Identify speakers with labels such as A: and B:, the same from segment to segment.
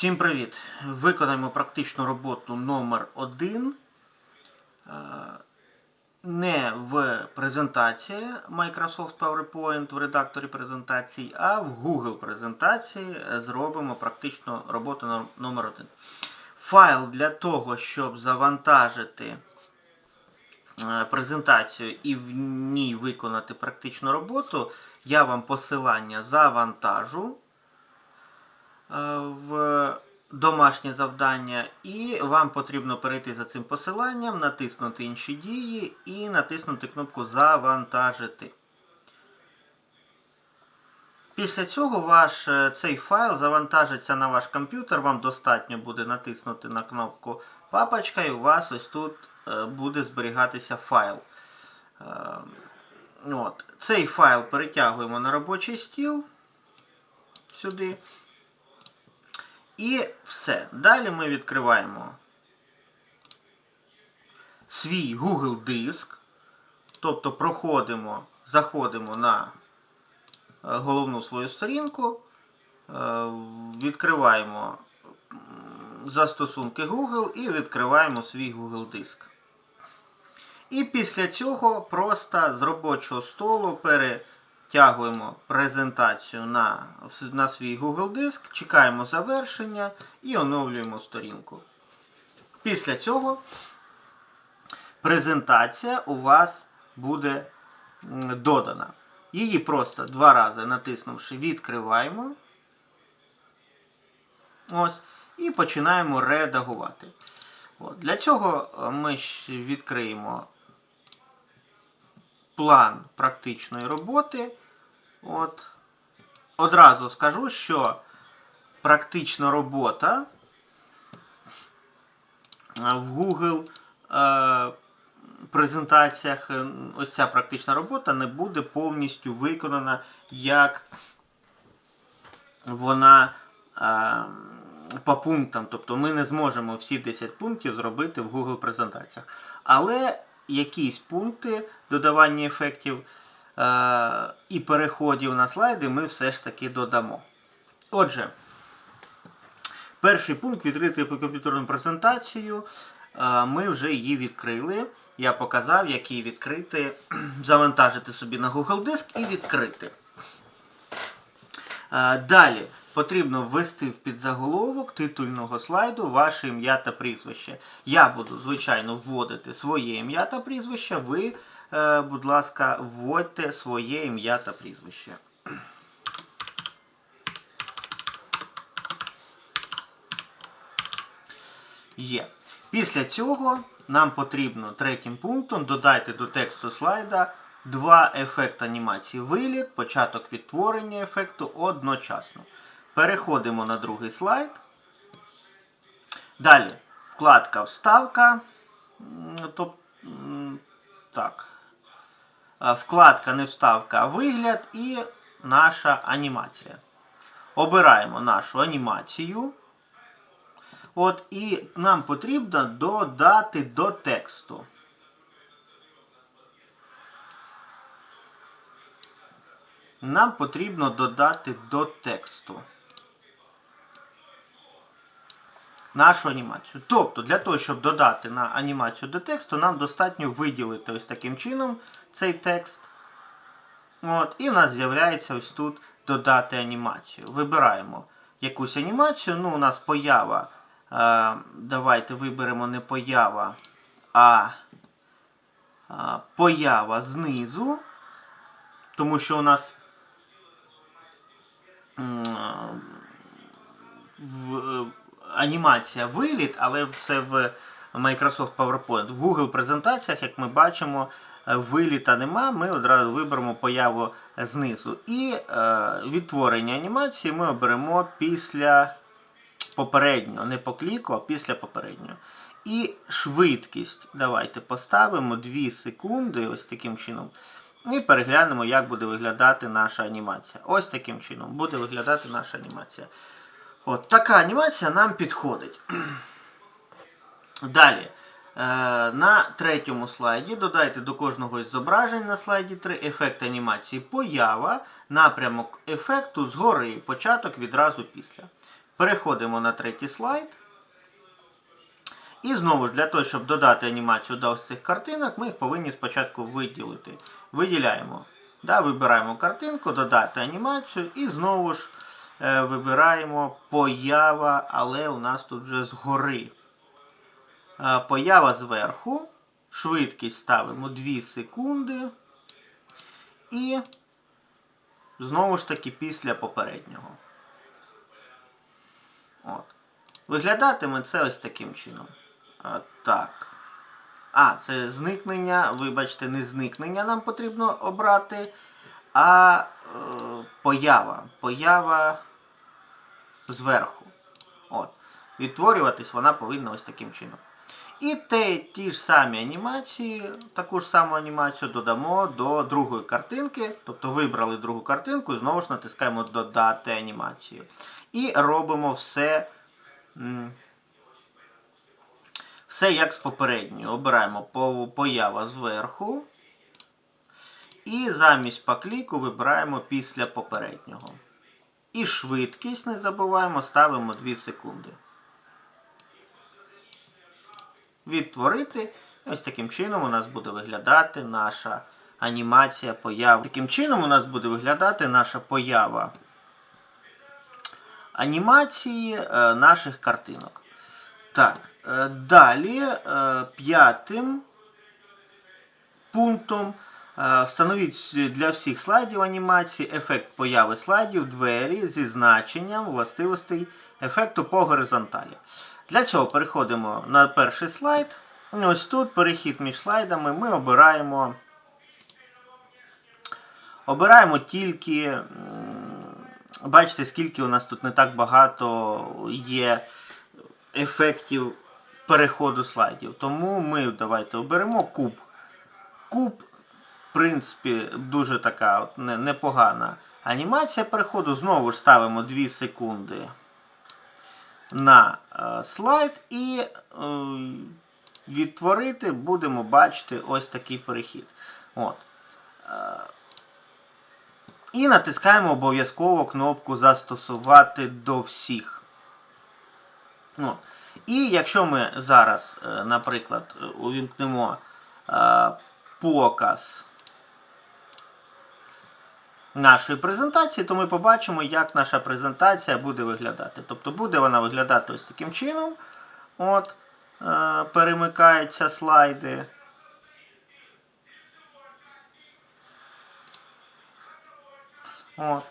A: Всім привіт! Виконаємо практичну роботу номер 1 Не в презентації Microsoft PowerPoint в редакторі презентацій, а в Google презентації зробимо практичну роботу но- номер 1 Файл для того, щоб завантажити е, презентацію і в ній виконати практичну роботу, я вам посилання завантажу. е, в домашнє завдання, і вам потрібно перейти за цим посиланням, натиснути інші дії і натиснути кнопку Завантажити. Після цього ваш е, цей файл завантажиться на ваш комп'ютер. Вам достатньо буде натиснути на кнопку Папочка, і у вас ось тут е, буде зберігатися файл. Е, От. Цей файл перетягуємо на робочий стіл сюди. І все. Далі ми відкриваємо свій Google диск. Тобто проходимо, заходимо на е, головну свою сторінку, е, відкриваємо застосунки Google і відкриваємо свій Google диск. І після цього просто з робочого столу перетягуємо презентацію на, на свій Google диск, чекаємо завершення і оновлюємо сторінку. Після цього презентація у вас буде додана. Її просто два рази натиснувши, відкриваємо. Ось, і починаємо редагувати. От, для цього е, ми відкриємо план практичної роботи. От. Одразу скажу, що практична робота е, в Google е, презентаціях, е, ось ця практична робота не буде повністю виконана, як вона по пунктам. Тобто ми не зможемо всі 10 пунктів зробити в Google презентаціях. Але якісь пункти додавання ефектів е, і переходів на слайди ми все ж таки додамо. Отже, перший пункт відкрити по комп'ютерну презентацію. Е, Ми вже її відкрили. Я показав, як її відкрити, завантажити собі на Google диск і відкрити. Е, Далі потрібно ввести в підзаголовок титульного слайду ваше ім'я та прізвище. Я буду, звичайно, вводити своє ім'я та прізвище. Ви, е, будь ласка, вводьте своє ім'я та прізвище. Є. Після цього нам потрібно третім пунктом додати до тексту слайда два ефекти анімації виліт, початок відтворення ефекту одночасно. Переходимо на другий слайд. Далі вкладка Вставка. Тоб, так. Е, Вкладка не вставка, вигляд і наша анімація. Обираємо нашу анімацію. От, і нам потрібно додати до тексту. Нам потрібно додати до тексту нашу анімацію. Тобто, для того, щоб додати на анімацію до тексту, нам достатньо виділити ось таким чином цей текст. От, і в нас з'являється ось тут додати анімацію. Вибираємо якусь анімацію. Ну, у нас поява. Е, давайте виберемо не поява, а поява знизу. Тому що у нас в, анімація виліт, але це в Microsoft PowerPoint. В Google презентаціях, як ми бачимо, е, виліта нема, ми одразу виберемо появу знизу. І е, відтворення анімації ми оберемо після попереднього, не по кліку, а після попереднього. І швидкість. Давайте поставимо 2 секунди, ось таким чином. І переглянемо, як буде виглядати наша анімація. Ось таким чином буде виглядати наша анімація. От така анімація нам підходить. Далі. Е, на третьому слайді додайте до кожного із зображень на слайді 3 ефект анімації поява, напрямок ефекту згори, початок відразу після. Переходимо на третій слайд. І знову ж для того, щоб додати анімацію до цих картинок, ми їх повинні спочатку виділити. Виділяємо, да, вибираємо картинку, додати анімацію і знову ж вибираємо поява, але у нас тут вже згори. Е, поява зверху. Швидкість ставимо 2 секунди. І знову ж таки після попереднього. От. Виглядатиме це ось таким чином. А, так. А, це зникнення. Вибачте, не зникнення нам потрібно обрати, а е, поява. Поява зверху. От. Відтворюватись вона повинна ось таким чином. І те, ті ж самі анімації, таку ж саму анімацію додамо до другої картинки. Тобто вибрали другу картинку і знову ж натискаємо Додати анімацію. І робимо все. Все як з попередньою. Обираємо по- поява зверху. І замість по кліку вибираємо після попереднього. І швидкість не забуваємо, ставимо 2 секунди. Відтворити. Ось таким чином у нас буде виглядати наша анімація появи. Таким чином у нас буде виглядати наша поява анімації е, наших картинок. Так, е, далі е, п'ятим пунктом встановіть для всіх слайдів анімації ефект появи слайдів двері зі значенням властивостей ефекту по горизонталі. Для цього переходимо на перший слайд. Ось тут перехід між слайдами ми обираємо. Обираємо тільки. Бачите, скільки у нас тут не так багато є ефектів переходу слайдів. Тому ми давайте оберемо куб. Куб, принципі, дуже така от непогана анімація переходу. Знову ж ставимо 2 секунди на е, слайд і е, відтворити будемо бачити ось такий перехід. От. Е, і натискаємо обов'язково кнопку Застосувати до всіх. От. І якщо ми зараз, наприклад, увімкнемо показ нашої презентації, то ми побачимо, як наша презентація буде виглядати. Тобто буде вона виглядати ось таким чином. От, е, перемикаються слайди. От.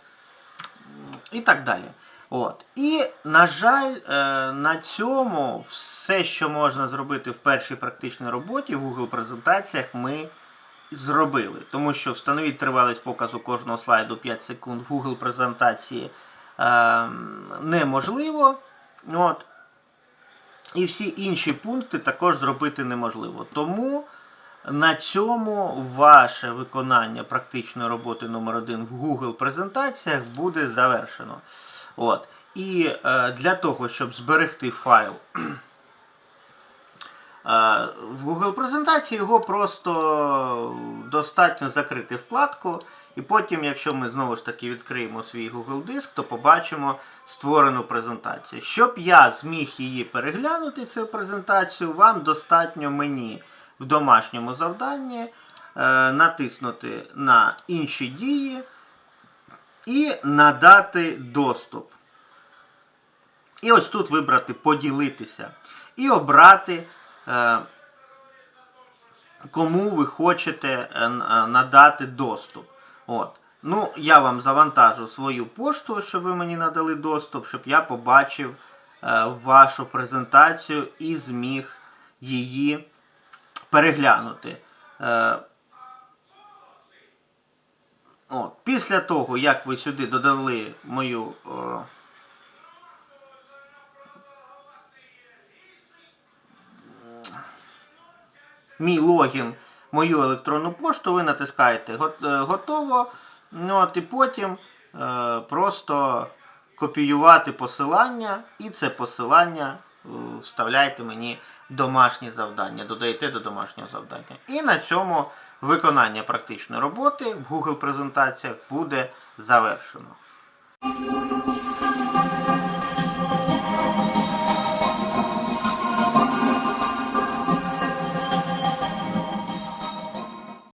A: І так далі. От. І, на жаль, е, на цьому все, що можна зробити в першій практичній роботі в Google презентаціях, ми зробили. Тому що встановіть тривалість показу кожного слайду 5 секунд в Google презентації е, неможливо. От. І всі інші пункти також зробити неможливо. Тому на цьому ваше виконання практичної роботи номер 1 в Google презентаціях буде завершено. От. І е, для того, щоб зберегти файл в Google презентації, його просто достатньо закрити вкладку. І потім, якщо ми знову ж таки відкриємо свій Google диск, то побачимо створену презентацію. Щоб я зміг її переглянути, цю презентацію, вам достатньо мені в домашньому завданні е, натиснути на інші дії і надати доступ. І ось тут вибрати поділитися. І обрати, е, кому ви хочете е, е, надати доступ. От. Ну, я вам завантажу свою пошту, щоб ви мені надали доступ, щоб я побачив е, вашу презентацію і зміг її переглянути. Е, От. Після того, як ви сюди додали мою. Мій логін, мою електронну пошту, ви натискаєте е, готово. Ну, от, і потім е, просто копіювати посилання, і це посилання е, вставляєте мені в домашнє завдання, додаєте до домашнього завдання. І на цьому виконання практичної роботи в Google презентаціях буде завершено.